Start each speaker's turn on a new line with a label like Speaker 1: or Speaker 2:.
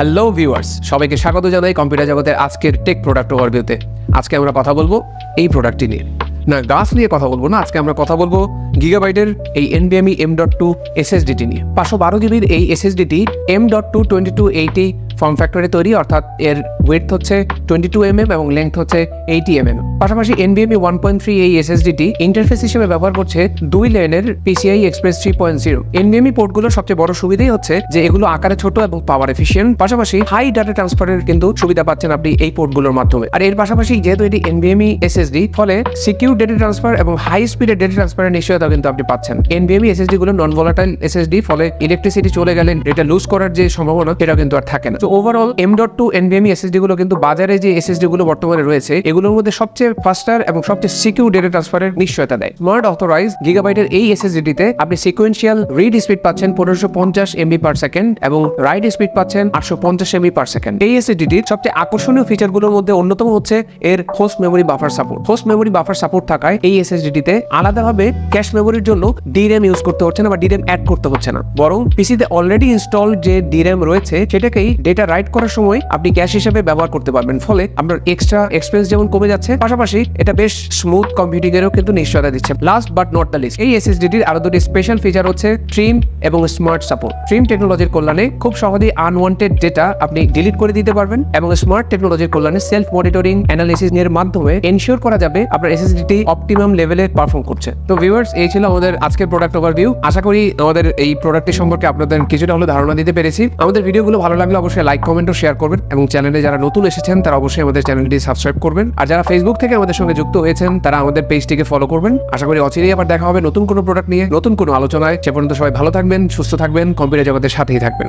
Speaker 1: Hello viewers সবাইকে স্বাগত জানাই কম্পিউটার জগতের আজকের টেক প্রোডাক্ট ওভারভিউতে আজকে আমরা কথা বলব এই প্রোডাক্টটি নিয়ে। না গাছ নিয়ে কথা বলব না, আজকে আমরা কথা বলব গিগাবাইটের এই এনবিএমই এম ডট টু এসএসডিটি নিয়ে। পাঁচশো বারো জিবির এই এসএসডিটি M dot two twenty two eighty form ফ্যাক্টরে তৈরি, অর্থাৎ এর ওয়েট হচ্ছে টোয়েন্টি টু এমএম এবং লেন্থ হচ্ছে এইটি এমএম পাশাপাশি এনবিএমই ওয়ান পয়েন্ট থ্রি এই এসএসডিটি ইন্টারফেস হিসেবে ব্যবহার করছে দুই লেনের PCI express three point zero এনবিএমই পোর্টগুলোর সবচেয়ে বড় সুবিধাই হচ্ছে যে এগুলো আকারে ছোট এবং পাওয়ার এফিসিয়েন্ট পাশাপাশি হাই ডাটা ট্রান্সফারের কিন্তু সুবিধা পাচ্ছেন আপনি এই পোর্টগুলোর মাধ্যমে। আর এর পাশাপাশি যেহেতু এটি এনবিএমই এসএসডি ফলে সিকিউর ডেটা ট্রান্সফার এবং হাই স্পিডের ডেটা ট্রান্সফারের নিশ্চয়তা কিন্তু আপনি পাচ্ছেন। এনবিএমই এসএসডি গুলো নন ভোলাটাইল এসএসডি ফলে ইলেকট্রিসিটি চলে গেলে ডেটা লুজ করার যে সম্ভাবনা সেটা কিন্তু আর থাকে না। ওভারঅল এম ডট টু এনবিএমই এসএসডি গুলো কিন্তু বাজারে যে এসএসডি গুলো বর্তমানে রয়েছে, এগুলোর মধ্যে সবচেয়ে ফাস্টার এবং সবচেয়ে সিকিউর ডেটা ট্রান্সফারের নিশ্চয়তা দেয়। স্মার্ট অথরাইজ গিগাবাইটের এই এসএসডিতে আপনি সিকোয়েন্সিয়াল রিড স্পিড পাচ্ছেন পনেরোশো পঞ্চাশ এমবি পার সেকেন্ড এবং রাইট স্পিড পাচ্ছেন আটশো পঞ্চাশ এমবি পার সেকেন্ড এই এসএসডিটির সবচেয়ে আকর্ষণীয় ফিচারগুলোর মধ্যে অন্যতম হচ্ছে এর host memory buffer support host memory buffer support থাকায় এই এসএসডিটিতে আলাদাভাবে ক্যাশ মেমোরির জন্য ডিরেম ইউজ করতে হচ্ছে না বা ডিরেম অ্যাড করতে হচ্ছে না। বরং পিসিতে অলরেডি ইনস্টল যে ডিরেম রয়েছে, সেটাকেই ডেটা রাইট করার সময় আপনি ক্যাশ হিসেবে ব্যবহার করতে পারবেন। ফলে আপনার এক্সট্রা এক্সপেন্স যেমন কমে যাচ্ছে, পাশাপাশি এটা বেশ স্মুথ কম্পিউটিং এরও কিন্তু নিশ্চয়তা দিচ্ছে। Last but not the least এই এসএসডিটির আরও দুটি স্পেশাল ফিচার হচ্ছে ট্রিম এবং স্মার্ট সাপোর্ট ট্রিম টেকনোলজির কল্যাণে খুব সহজেই আনওয়ান্টেড ডেটা আপনি ডিলিট করে দিতে পারবেন এবং স্মার্ট টেকনোলজির কল্যাণে সেলফ মনিটরিং অ্যানালিসিস এর মাধ্যমে এনশিওর করা যাবে আপনার এসএসডিটি অপটিমাম লেভেলে পারফর্ম করছে। তো ভিউয়ার্স এই ছিল আমাদের আজকের প্রোডাক্ট ওভারভিউ আশা করি আমাদের এই প্রোডাক্টের সম্পর্কে আপনাদের কিছুটা হলে ধারণা দিতে পেরেছি। আমাদের ভিডিওগুলো ভালো লাগলে অবশ্যই লাইক কমেন্ট ও শেয়ার করবেন এবং চ্যানেলে যারা নতুন এসেছেন, তারা অবশ্যই আমাদের চ্যানেলটি সাবস্ক্রাইব করবেন। আর যারা ফেসবুক থেকে আমাদের সঙ্গে যুক্ত হয়েছেন, তারা আমাদের পেজটিকে ফলো করবেন। আশা করি অচিরেই আবার দেখা হবে নতুন কোনো প্রোডাক্ট নিয়ে, নতুন কোনো আলোচনায়। সে পর্যন্ত সবাই ভালো থাকবেন, সুস্থ থাকবেন কম্পিউটার জগতের সাথেই থাকবেন।